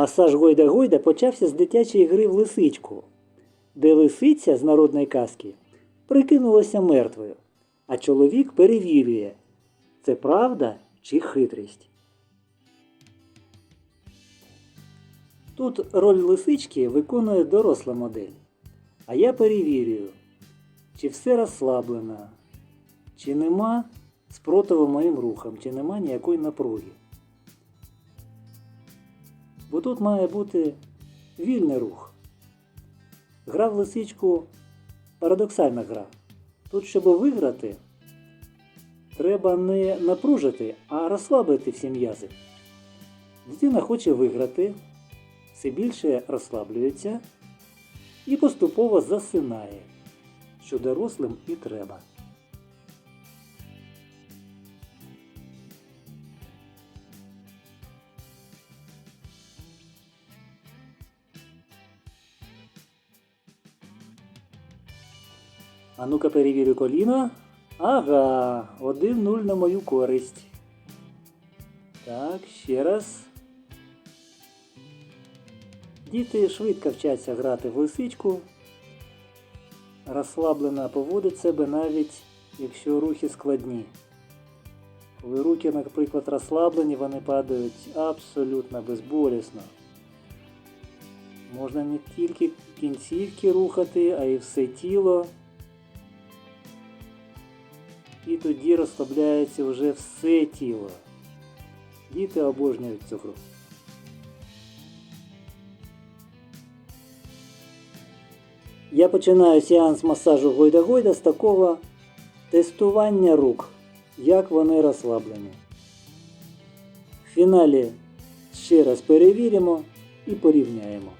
Масаж Гойда-Гойда почався з дитячої гри в лисичку, де лисиця з народної казки прикинулася мертвою, а чоловік перевірює, це правда чи хитрість. Тут роль лисички виконує доросла модель, а я перевірюю, чи все розслаблено, чи нема спротиву моїм рухам, чи нема ніякої напруги. Бо тут має бути вільний рух. Гра в лисичку парадоксальна гра. Тут, щоб виграти, треба не напружити, а розслабити всі м'язи. Дитина хоче виграти, все більше розслаблюється і поступово засинає, що дорослим і треба. А ну-ка перевірю коліно. Ага, 1-0 на мою користь. Так, ще раз. Діти швидко вчаться грати в лисичку. Розслаблено поводить себе навіть якщо рухи складні. Коли руки, наприклад, розслаблені, вони падають абсолютно безболісно. Можна не тільки кінцівки рухати, а й все тіло. І тоді розслабляється вже все тіло. Діти обожнюють цю гру. Я починаю сеанс масажу Гойда-Гойда з такого тестування рук, як вони розслаблені. В фіналі ще раз перевіримо і порівняємо.